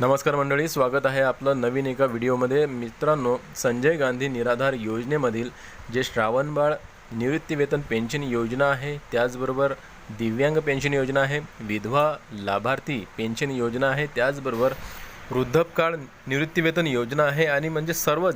नमस्कार मंडळी स्वागत आहे आपलं नवीन एका व्हिडिओमध्ये. मित्रांनो संजय गांधी निराधार योजनेमधील जे श्रावणबाळ निवृत्तीवेतन पेन्शन योजना आहे त्याचबरोबर दिव्यांग पेन्शन योजना आहे विधवा लाभार्थी पेन्शन योजना आहे त्याचबरोबर वृद्धपकाळ निवृत्तीवेतन योजना आहे आणि म्हणजे सर्व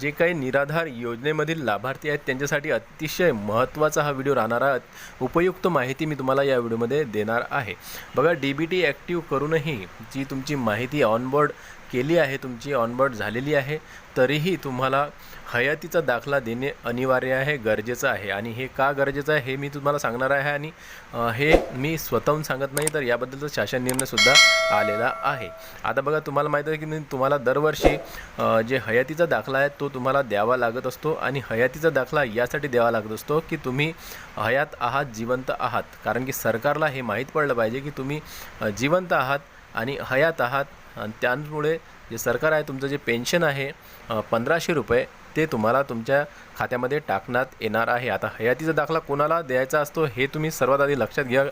जे काही निराधार योजनेमधील लाभार्थी आहेत त्यांच्यासाठी अतिशय महत्त्वाचा हा व्हिडिओ राहणार आहे उपयुक्त माहिती मी तुम्हाला या व्हिडिओमध्ये देणार आहे. बघा डी बी टी ॲक्टिव्ह करूनही जी तुमची माहिती ऑनबोर्ड केली आहे तुमची ऑनबर्ड झालेली आहे तरीही तुम्हाला हयातीचा दाखला देणे अनिवार्य आहे गरजेचं आहे. आणि हे का गरजेचं आहे हे मी तुम्हाला सांगणार आहे आणि हे मी स्वतःहून सांगत नाही तर याबद्दलचा शासन निर्णयसुद्धा आलेला आहे. आता बघा तुम्हाला माहीत आहे की मी तुम्हाला दरवर्षी जे हयातीचा दाखला आहे तो तुम्हाला द्यावा लागत असतो आणि हयातीचा दाखला यासाठी द्यावा लागत असतो की तुम्ही हयात आहात जिवंत आहात. कारण की सरकारला हे माहीत पडलं पाहिजे की तुम्ही जिवंत आहात आणि हयात आहात आणि त्यामुळे जे सरकार आहे तुमचं जे पेन्शन आहे पंधराशे रुपये ते तुम्हाला तुमच्या खात्यामध्ये टाकण्यात येणार आहे. आता हयातीचा दाखला कोणाला द्यायचा असतो हे तुम्ही सर्वात आधी लक्षात घ्या.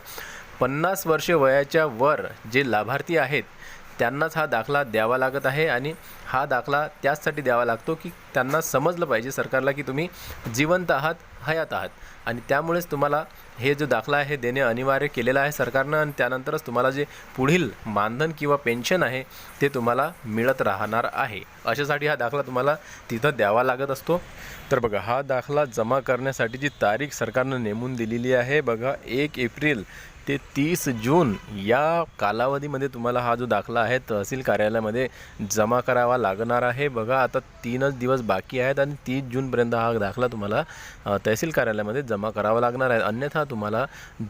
पन्नास वर्ष वयाच्या वर जे लाभार्थी आहेत त्यांनाच हा दाखला द्यावा लागत आहे आणि हा दाखला त्याचसाठी द्यावा लागतो की त्यांना समजलं पाहिजे सरकारला की तुम्ही जिवंत आहात हयात आहात. आणि त्यामुळेच तुम्हाला हे जो दाखला आहे हे देणे अनिवार्य केलेलं आहे सरकारनं आणि त्यानंतरच तुम्हाला जे पुढील मानधन किंवा पेन्शन आहे ते तुम्हाला मिळत राहणार आहे. अशासाठी हा दाखला तुम्हाला तिथं द्यावा लागत असतो. तर बघा हा दाखला जमा करण्यासाठीची तारीख सरकारनं नेमून दिलेली आहे बघा एक एप्रिल ते तीस जून या कालावधीमध्ये तुम्हाला हा जो दाखला आहे तहसील कार्यालयामध्ये जमा करावा लागणार आहे. बघा आता तीनच दिवस बाकी आहेत आणि तीस जूनपर्यंत हा दाखला तुम्हाला तहसील कार्यालयामध्ये जमा करावा लागणार आहे. अन्यथा तुम्हाला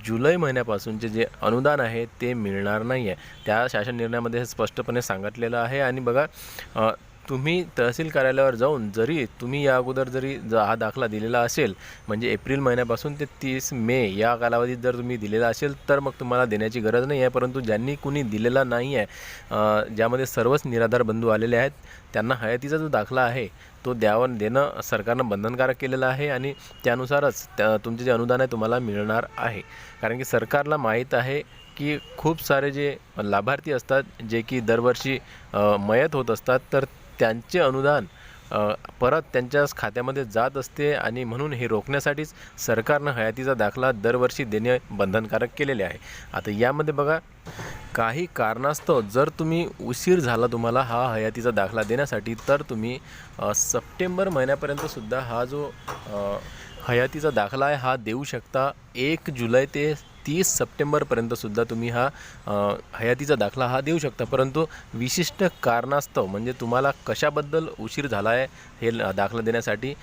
जुलै महिन्यापासूनचे जे अनुदान आहे ते मिळणार नाही आहे त्या शासन निर्णयामध्ये हे स्पष्टपणे सांगितलेलं आहे. आणि बघा तुम्ही तहसील कार्यालयावर जाऊन जरी तुम्ही या अगोदर जरी ज हा दाखला दिलेला असेल म्हणजे एप्रिल महिन्यापासून ते तीस मे या कालावधीत जर तुम्ही दिलेला असेल तर मग तुम्हाला देण्याची गरज नाही आहे परंतु ज्यांनी कुणी दिलेला नाही आहे ज्यामध्ये सर्वच निराधार बंधू आलेले आहेत त्यांना हयातीचा जो दाखला आहे तो द्यावं देणं सरकारनं बंधनकारक केलेलं आहे आणि त्यानुसारच त्या तुमचे जे अनुदान आहे तुम्हाला मिळणार आहे. कारण की सरकारला माहीत आहे की खूप सारे जे लाभार्थी असतात जे की दरवर्षी मयत होत असतात तर त्यांचे अनुदान परत त्यांच्याच खात्यामध्ये जात असते आणि म्हणून हे रोखण्यासाठीच सरकारनं हयातीचा दाखला दरवर्षी देणे बंधनकारक केलेले आहे. आता यामध्ये बघा काही कारणास्तव जर तुम्ही उशीर झाला तुम्हाला हा हयातीचा दाखला देण्यासाठी तर तुम्ही सप्टेंबर महिन्यापर्यंतसुद्धा हा जो हयातीचा दाखला आहे हा देऊ शकता. एक जुलै ते तीस सप्टेंबरपर्यंतसुद्धा तुम्ही हा हयातीचा दाखला हा देऊ शकता. परंतु विशिष्ट कारणास्तव म्हणजे तुम्हाला कशाबद्दल उशीर झाला आहे हे दाखला देण्यासाठी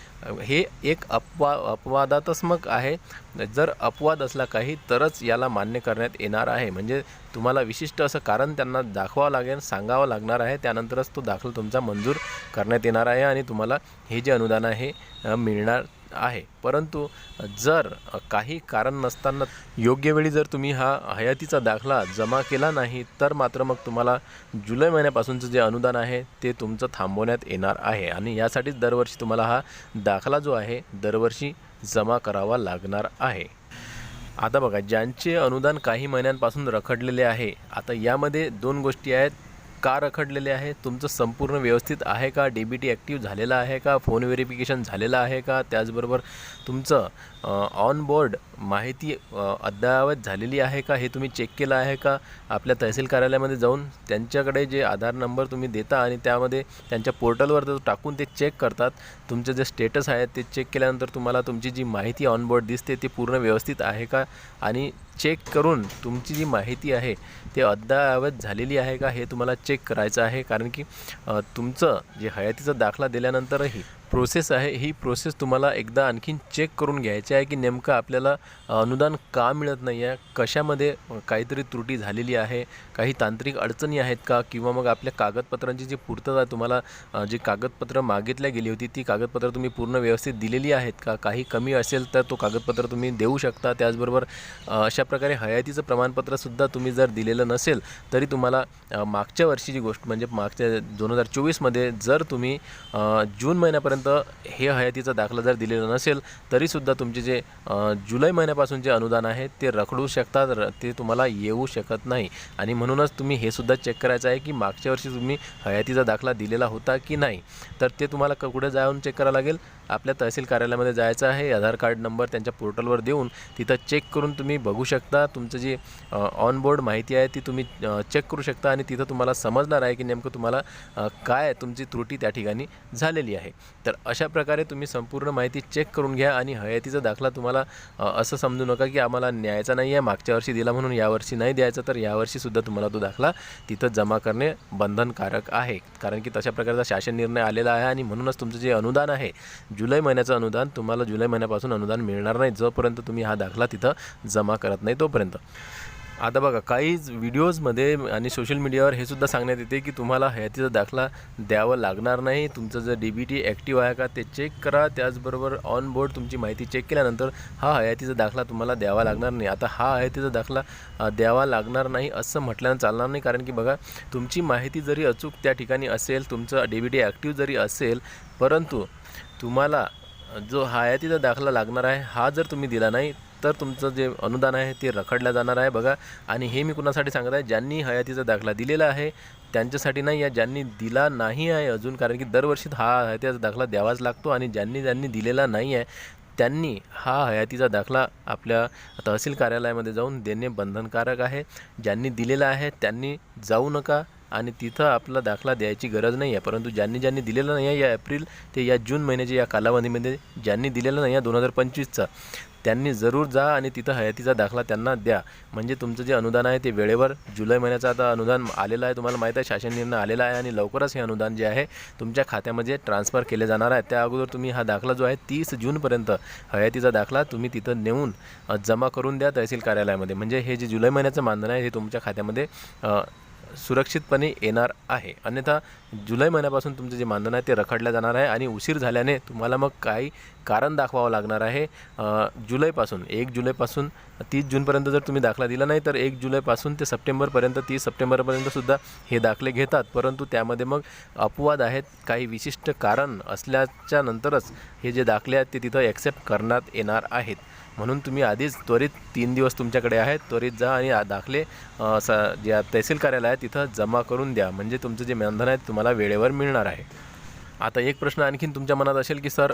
हे एक अपवा अपवादात्मक आहे. जर अपवाद असला काही तरच याला मान्य करण्यात येणार आहे. म्हणजे तुम्हाला विशिष्ट असं कारण त्यांना दाखवावं लागेल सांगावं लागणार आहे. त्यानंतरच तो दाखल तुमचा मंजूर करण्यात येणार आहे आणि तुम्हाला हे जे अनुदान आहे मिळणार आहे. परंतु जर काही कारण नसताना योग्य वेळी जर तुम्ही हा हयातीचा दाखला जमा केला नाही तर मात्र मग तुम्हाला जुलै महिन्यापासूनचं जे अनुदान आहे ते तुमचं थांबवण्यात येणार आहे. आणि यासाठीच दरवर्षी तुम्हाला हा दाखला जो आहे दरवर्षी जमा करावा लागणार आहे. आता बघा ज्यांचे अनुदान काही महिन्यांपासून रखडलेले आहे आता यामध्ये दोन गोष्टी आहेत. का रखडलेले आहे. तुमचं संपूर्ण व्यवस्थित आहे का? डी बी टी ॲक्टिव्ह झालेलं आहे का? फोन व्हेरिफिकेशन झालेलं आहे का? त्याचबरोबर तुमचं ऑन बोर्ड माहिती अद्ययावत झालेली आहे का? हे तुम्ही चेक केलं आहे का? आपल्या तहसील कार्यालयामध्ये जाऊन त्यांच्याकडे जे आधार नंबर तुम्ही देता आणि त्यामध्ये त्यांच्या पोर्टलवर जो टाकून ते चेक करतात. तुमचं जे स्टेटस आहे ते चेक केल्यानंतर तुम्हाला तुमची जी माहिती ऑन बोर्ड दिसते ती पूर्ण व्यवस्थित आहे का? आणि चेक करून तुमची जी माहिती आहे ते अद्ययावत झालेली आहे का हे तुम्हाला चेक करायचं आहे? कारण की तुमचं जे हयातीचा दाखला दिल्यानंतरही प्रोसेस आहे ही प्रोसेस तुम्हाला एकदा आणखीन चेक करून घ्यायची आहे की नेमकं आपल्याला अनुदान का मिळत नाही आहे कशामध्ये काहीतरी त्रुटी झालेली आहे? काही तांत्रिक अडचणी आहेत का? किंवा मग आपल्या कागदपत्रांची जी पूर्तता तुम्हाला जी कागदपत्रं मागितल्या गेली होती ती कागदपत्र तुम्ही पूर्ण व्यवस्थित दिलेली आहेत का? काही कमी असेल तर तो कागदपत्र तुम्ही देऊ शकता. त्याचबरोबर अशा प्रकारे हयातीचं प्रमाणपत्रसुद्धा तुम्ही जर दिलेलं नसेल तरी तुम्हाला मागच्या वर्षीची गोष्ट म्हणजे मागच्या दोन हजार चोवीसमध्ये जर तुम्ही जून महिन्यापर्यंत जोपर्यंत हे हयातीचा दाखला जर दिलेला नसेल तरीसुद्धा तुमचे जे जुलै महिन्यापासून जे अनुदान आहे ते रखडू शकतात र ते तुम्हाला येऊ शकत नाही. आणि म्हणूनच तुम्ही हे सुद्धा चेक करायचं आहे की मागच्या वर्षी तुम्ही हयातीचा दाखला दिलेला होता की नाही? तर ते तुम्हाला क कुठे जाऊन चेक करावं लागेल? आपल्या तहसील कार्यालयामध्ये जायचं आहे आधार कार्ड नंबर त्यांच्या पोर्टलवर देऊन तिथं चेक करून तुम्ही बघू शकता. तुमचं जी ऑन बोर्ड माहिती आहे ती तुम्ही चेक करू शकता आणि तिथं तुम्हाला समजणार आहे की नेमकं तुम्हाला काय तुमची त्रुटी त्या ठिकाणी झालेली आहे. तर तर अशा प्रकारे तुम्ही संपूर्ण माहिती चेक करून घ्या आणि हयातीचा दाखला तुम्हाला असं समजू नका की आम्हाला न्यायचा नाही आहे मागच्या वर्षी दिला म्हणून यावर्षी नाही द्यायचा तर यावर्षीसुद्धा तुम्हाला तो दाखला तिथं जमा करणे बंधनकारक आहे. कारण की तशा प्रकारचा शासन निर्णय आलेला आहे आणि म्हणूनच तुमचं जे अनुदान आहे जुलै महिन्याचं अनुदान तुम्हाला जुलै महिन्यापासून अनुदान मिळणार नाही जोपर्यंत तुम्ही हा दाखला तिथं जमा करत नाही तोपर्यंत. आता बघा काही व्हिडिओजमध्ये आणि सोशल मीडियावर हे सुद्धा सांगण्यात येते की तुम्हाला हयातीचा दाखला द्यावा लागणार नाही. तुमचं जर डी बी टी ॲक्टिव्ह आहे का ते चेक करा. त्याचबरोबर ऑन बोर्ड तुमची माहिती चेक केल्यानंतर हा हयातीचा दाखला तुम्हाला द्यावा लागणार नाही. आता हा हयातीचा दाखला द्यावा लागणार नाही असं म्हटल्यानं चालणार नाही. कारण की बघा तुमची माहिती जरी अचूक त्या ठिकाणी असेल तुमचं डी बी टी ॲक्टिव्ह जरी असेल परंतु तुम्हाला जो हयातीचा दाखला लागणार आहे हा जर तुम्ही दिला नाही तर तुमचं जे अनुदान आहे ते रखडलं जाणार आहे बघा. आणि हे मी कुणासाठी सांगत आहे? ज्यांनी हयातीचा दाखला दिलेला आहे त्यांच्यासाठी नाही आहे. ज्यांनी दिला नाही आहे अजून कारण की दरवर्षी हा हयातीचा दाखला द्यावाच लागतो आणि ज्यांनी ज्यांनी दिलेला नाही आहे त्यांनी हा हयातीचा दाखला आपल्या तहसील कार्यालयामध्ये जाऊन देणे बंधनकारक आहे. ज्यांनी दिलेला आहे त्यांनी जाऊ नका आणि तिथं आपला दाखला द्यायची गरज नाही आहे. परंतु ज्यांनी ज्यांनी दिलेलं नाही आहे या एप्रिल ते या जून महिन्याच्या या कालावधीमध्ये ज्यांनी दिलेलं नाही आहे दोन हजार पंचवीसचा त्यांनी जरूर जा आणि तिथं हयातीचा दाखला त्यांना द्या. म्हणजे तुमचं जे अनुदान आहे ते वेळेवर जुलै महिन्याचं आता अनुदान आलेलं आहे तुम्हाला माहीत आहे शासन निर्णय आलेला आहे आणि लवकरच हे अनुदान जे आहे तुमच्या खात्यामध्ये ट्रान्सफर केले जाणार आहे. त्या अगोदर तुम्ही हा दाखला जो आहे तीस जूनपर्यंत हयातीचा दाखला तुम्ही तिथं नेऊन जमा करून द्या तहसील कार्यालयामध्ये. म्हणजे हे जे जुलै महिन्याचं मानधन आहे हे तुमच्या खात्यामध्ये सुरक्षितपणे येणार आहे. अन्यथा जुलै महिन्यापासून तुमचं जे मानधन आहे ते रखडलं जाणार आहे आणि उशीर झाल्याने तुम्हाला मग काही कारण दाखवावं लागणार आहे. जुलैपासून एक जुलैपासून तीस जूनपर्यंत जर तुम्ही दाखला दिला नाही तर एक जुलैपासून ते सप्टेंबरपर्यंत तीस सप्टेंबरपर्यंतसुद्धा हे दाखले घेतात. परंतु त्यामध्ये मग अपवाद आहेत काही विशिष्ट कारण असल्याच्या नंतरच हे जे दाखले आहेत ते तिथं ॲक्सेप्ट करण्यात येणार आहेत. म्हणून तुम्ही आधीच त्वरित तीन दिवस तुमच्याकडे आहेत त्वरित जा आणि दाखले स जे तहसील कार्यालय आहे तिथं जमा करून द्या. म्हणजे तुमचं जे मानधन आहे तुम्हाला वेळेवर मिळणार आहे. आता एक प्रश्न आणखीन तुमच्या मनात असेल की सर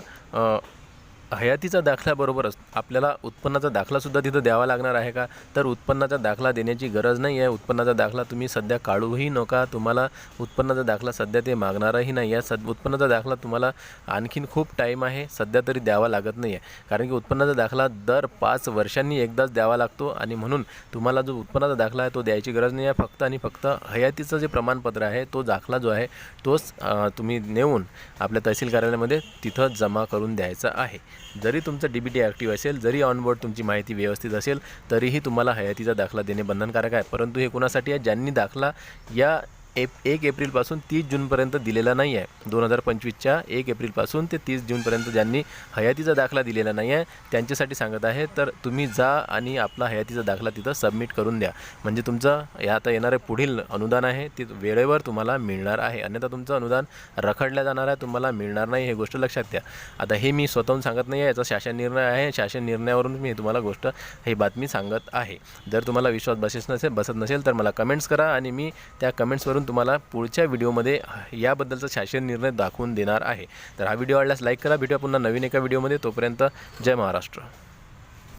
हयातीचा दाखल्याबरोबरच आपल्याला उत्पन्नाचा दाखलासुद्धा तिथं द्यावा लागणार आहे का? तर उत्पन्नाचा दाखला देण्याची गरज नाही आहे. उत्पन्नाचा दाखला तुम्ही सध्या काढूही नका. तुम्हाला उत्पन्नाचा दाखला सध्या ते मागणारही नाही आहे. सद उत्पन्नाचा दाखला तुम्हाला आणखीन खूप टाईम आहे. सध्या तरी द्यावा लागत नाही आहे. कारण की उत्पन्नाचा दाखला दर पाच वर्षांनी एकदाच द्यावा लागतो आणि म्हणून तुम्हाला जो उत्पन्नाचा दाखला आहे तो द्यायची गरज नाही आहे. फक्त आणि फक्त हयातीचं जे प्रमाणपत्र आहे तो दाखला जो आहे तोच तुम्ही नेऊन आपल्या तहसील कार्यालयामध्ये तिथं जमा करून द्यायचा आहे. जरी तुमचं डी बी टी ॲक्टिव्ह असेल जरी ऑनबोर्ड तुमची माहिती व्यवस्थित असेल तरीही तुम्हाला हयातीचा दाखला देणे बंधनकारक आहे. परंतु हे कुणासाठी आहे? ज्यांनी दाखला या एप एक एप्रिलपासून तीस जूनपर्यंत दिलेला नाही आहे. दोन हजार पंचवीसच्या एक एप्रिलपासून ते तीस जूनपर्यंत ज्यांनी हयातीचा दाखला दिलेला नाही आहे त्यांच्यासाठी सांगत आहे तर तुम्ही जा आणि आपला हयातीचा दाखला तिथं सबमिट करून द्या. म्हणजे तुमचं या आता येणारे पुढील अनुदान आहे ते वेळेवर तुम्हाला मिळणार आहे. अन्यथा तुमचं अनुदान रखडलं जाणार आहे तुम्हाला मिळणार नाही हे गोष्ट लक्षात द्या आता हे मी स्वतःहून सांगत नाही आहे याचा शासन निर्णय आहे. शासन निर्णयावरून मी तुम्हाला गोष्ट ही बातमी सांगत आहे. जर तुम्हाला विश्वास बसेस नसेल बसत नसेल तर मला कमेंट्स करा आणि मी त्या कमेंट्सवरून तुम्हाला पुढच्या व्हिडिओमध्ये याबद्दलचा शासन निर्णय दाखवून देणार आहे. तर हा व्हिडिओ आवडल्यास लाईक करा. भेटूया पुन्हा नवीन एका व्हिडिओमध्ये. तोपर्यंत जय महाराष्ट्र.